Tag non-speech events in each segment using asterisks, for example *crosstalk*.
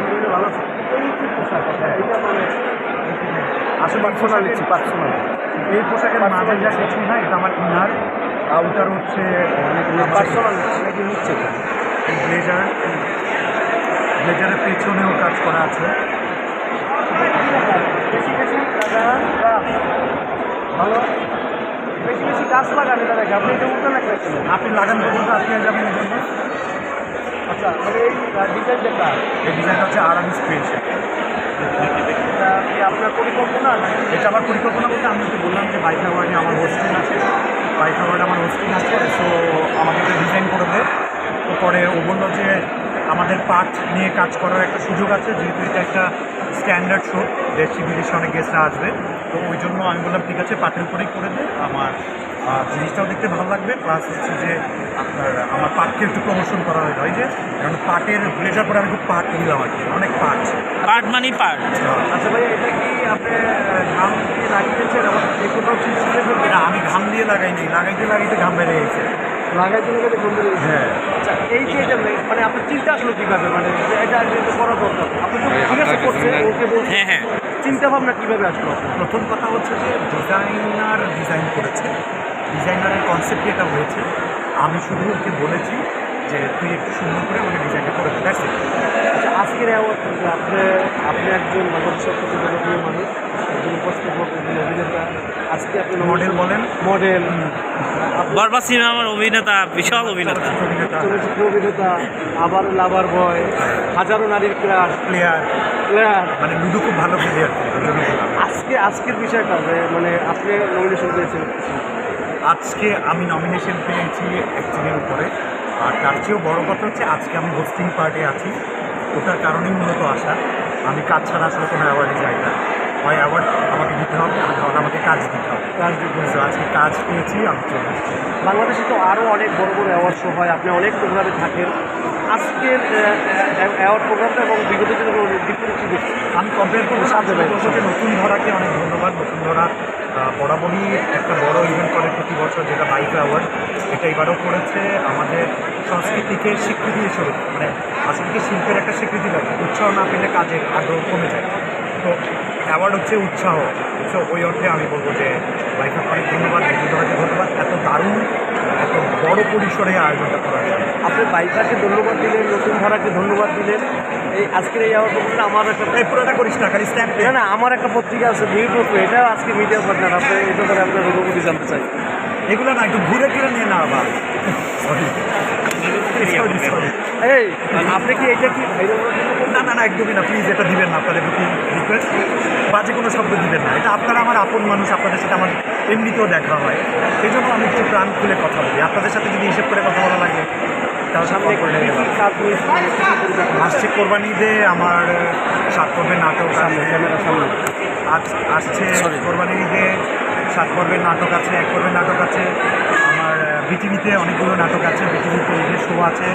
আলহামদুলিল্লাহ ভালো আছে। এই যে পোশাক এটা মানে আসলে পার্সোনাল পার্সোনাল এই পোশাকের মাঝে যা কিছু না এটা আমার ইনার আউটার হচ্ছে পার্সোনাল নাকি নিচ্ছে। ব্লেজার ব্লেজারের পেছনেও কাজ করা আছে। বেশি বেশি। ভালো। বেশি বেশি গাছ লাগান এটা দেখে আপনি এটা না করেছেন আপনি লাগান পর্যন্ত আপনি যাবেন এই জন্য। আচ্ছা মানে এই ডিজাইনটা কার? এই ডিজাইনটা হচ্ছে আরামিস ক্রিয়েশন এটা কি আপনার পরিকল্পনা? এটা আমার পরিকল্পনা বলতে আমি তো বললাম যে বাইক ওয়ার্ডে আমার হোস্টিং আছে। বাইক ওয়ার্ডে আমার হোস্টিং আছে সো আমাদেরকে ডিজাইন করে দেয় তো পরে ও বলল যে আমাদের পার্ট নিয়ে কাজ করার একটা সুযোগ আছে যেহেতু এটা একটা স্ট্যান্ডার্ড শো দেশি বিদেশে অনেক গেস্টরা আসবে। তো ওই জন্য আমি বললাম ঠিক আছে পাটের উপরেই করে দে আমার জিনিসটাও দেখতে ভালো লাগবে প্লাস হচ্ছে যে আপনার আমার পাটকে একটু প্রমোশন করা হয় হয় যে কারণ পাটের ব্লেজার পরে আমি খুব পাট নিলাম আর কি অনেক পাট। পার্ট মানি পার্ট আচ্ছা ভাই এটা কি আপনি ঘাম দিয়ে লাগিয়েছেন আবার যে কোথাও চিন্তা করে এটা আমি ঘাম দিয়ে লাগাই লাগাইনি লাগাইতে লাগাইতে ঘাম বেড়ে গেছে। লাগাইতে লাগাইতে ঘুম বেরিয়ে হ্যাঁ। আচ্ছা এই যে এটা মানে আপনার চিন্তা আসলো কীভাবে? মানে এটা করা দরকার। আপনি তো ঠিক আছে করছেন ওকে বলছেন। হ্যাঁ হ্যাঁ। চিন্তা ভাবনা কীভাবে আসলো? প্রথম কথা হচ্ছে যে ডিজাইনার ডিজাইন করেছে। ডিজাইনারের কনসেপ্ট এটা হয়েছে আমি শুধু ওকে বলেছি যে তুই একটু সুন্দর করে আমাকে ডিজাইনটা করে দে দ্যাটস আচ্ছা আজকের অ্যাওয়ার্ড আপনি আপনি একজন জনপ্রিয় মানুষ একজন উপস্থাপক একজন অভিনেতা আজকে আপনি মডেল বলেন। মডেল বরবাদ সিনেমার অভিনেতা বিশাল অভিনেতা। চলচ্চিত্র অভিনেতা আবার লাভার বয় হাজারো নারীর ক্লাস প্লেয়ার প্লেয়ার মানে লুডু খুব ভালো প্লেয়ার আজকে আজকের বিষয়টা যে মানে আপনি নমিনেশন পেয়েছেন আজকে আমি নমিনেশন পেয়েছি অ্যাকচুয়ালির উপরে। আর তার চেয়েও বড় কথা হচ্ছে আজকে আমি হোস্টিং পার্টি আছি। ওটার কারণেই মূলত আসা আমি কাজ ছাড়া আসলে কোনো অ্যাওয়ার্ডে যাই না। হয় অ্যাওয়ার্ড আমাকে দিতে হবে আর নাহলে আমাকে কাজ দিতে হবে। রাজনীতি তো আজকে কাজ পেয়েছি আমি চলে এসেছি বাংলাদেশে তো আরও অনেক বড় বড় অ্যাওয়ার্ড শো হয়। আপনি অনেক প্রোগ্রামে থাকেন। আজকের অ্যাওয়ার্ড প্রোগ্রামটা এবং বিগত কি দেখছেন? আমি কম্পেয়ার করব সাথে নতুন ধরাকে অনেক ধন্যবাদ। নতুন ধরা বরাবরই একটা বড় ইভেন্ট করে প্রতি বছর যেটা বাইক আওয়ার এটা এবারও করেছে। আমাদের সংস্কৃতিকে স্বীকৃতি হিসেবে মানে আসলে কি শিল্পের একটা স্বীকৃতি লাগে উৎসাহ না পেলে কাজের আগ্রহ কমে যায়। তো অ্যাওয়ার্ড হচ্ছে উৎসাহ। সো ওই অর্থে আমি বলব যে বাইক অনেক ধন্যবাদ ধন্যবাদ। এত দারুণ পরিসরে আয়োজনটা করা যায় আপনি বাইকারকে ধন্যবাদ দিলেন নতুন ধারাকে ধন্যবাদ দিলেন। এই আজকের এই আমার প্রোগ্রামটা আমার একটা এই পুরোটা করিস না খালি স্ট্যাম্প না না আমার একটা পত্রিকা আছে ভিডিও এটা এটাও আজকে মিডিয়া পার্টনার আপনি এই ব্যাপারে আপনার অনুভূতি জানতে চাই। এগুলো না একটু ঘুরে ফিরে নিয়ে না আবার। *laughs* সরি এই আপনি কি এটা কি না না না একদমই না প্লিজ এটা দিবেন না আপনাদের প্রতি রিকোয়েস্ট বাজে কোনো শব্দ দিবেন না। এটা আপনারা আমার আপন মানুষ আপনাদের সাথে আমার এমনিতেও দেখা হয়। এই জন্য আমি একটু প্রাণ খুলে কথা বলি। আপনাদের সাথে যদি হিসেব করে কথা বলা লাগে তাহলে সামনে আসছে কোরবানি ঈদে আমার সাত পর্বের নাটক আসছে কোরবানি ঈদে সাত পর্বের নাটক আছে এক পর্বের নাটক আছে। আমার বিটিভিতে অনেকগুলো নাটক আছে। বিটিভিতে ঈদের শো আছে।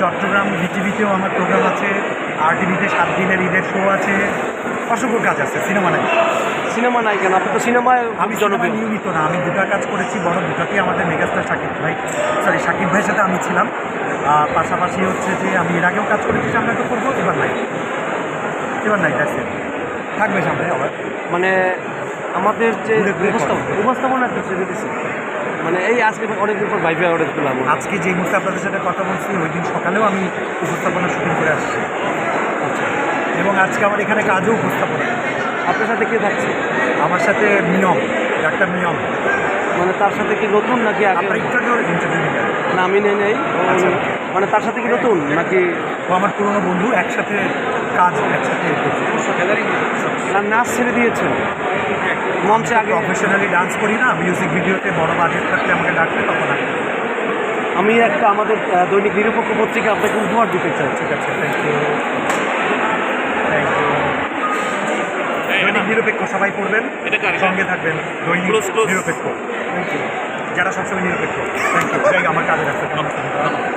চট্টগ্রাম বিটিভিতেও আমার প্রোগ্রাম আছে আর টিভিতে সাত দিনের ঈদের শো আছে অসংখ্য কাজ আছে সিনেমা নাই। সিনেমা নাই কেন? আপনি তো সিনেমায় আমি জনপ্রিয়। নিয়মিত না আমি দুটা কাজ করেছি বড় দুটাতেই আমাদের মেগাস্টার শাকিব ভাই সরি সাকিব ভাইয়ের সাথে আমি ছিলাম। আর পাশাপাশি হচ্ছে যে আমি এর আগেও কাজ করেছি সামনে তো করব এবার নাই। এবার নাই it। থাকবে সামনে আবার। মানে আমাদের যে উপস্থাপনা। উপস্থাপনা একটা ছেড়ে দিচ্ছে মানে এই আজকে অনেকদিন পর ভাইফাই অর্ডার পেলাম আজকে যে মুহূর্তে আপনাদের সাথে কথা বলছি ওই দিন সকালেও আমি উপস্থাপনা শুটিং করে আসছি। আচ্ছা। এবং আজকে আমার এখানে কাজও উপস্থাপনা। আপনার সাথে কে থাকছে? আমার সাথে নিয়ম ডাক্তার নিয়ম মানে তার সাথে কি নতুন নাকি আগে? আপনার একটু আগে ওর ইন্টারভিউ নিলেন না আমি নেই নেই। আচ্ছা। মানে তার সাথে কি নতুন নাকি? আমার পুরনো বন্ধু একসাথে কাজ একসাথে না নাচ ছেড়ে দিয়েছেন মঞ্চে আগে প্রফেশনালি ডান্স করি না মিউজিক ভিডিওতে বড় বাজেট থাকলে আমাকে ডাকলে তখন আমি আমি একটা আমাদের দৈনিক নিরপেক্ষ পত্রিকা আপনাকে উপহার দিতে চাই। ঠিক আছে থ্যাংক ইউ দৈনিক নিরপেক্ষ সবাই পড়বেন সঙ্গে থাকবেন দৈনিক. নিরপেক্ষ। যারা সবসময় নিরপেক্ষ থ্যাংক ইউ আমার কাজে রাখতে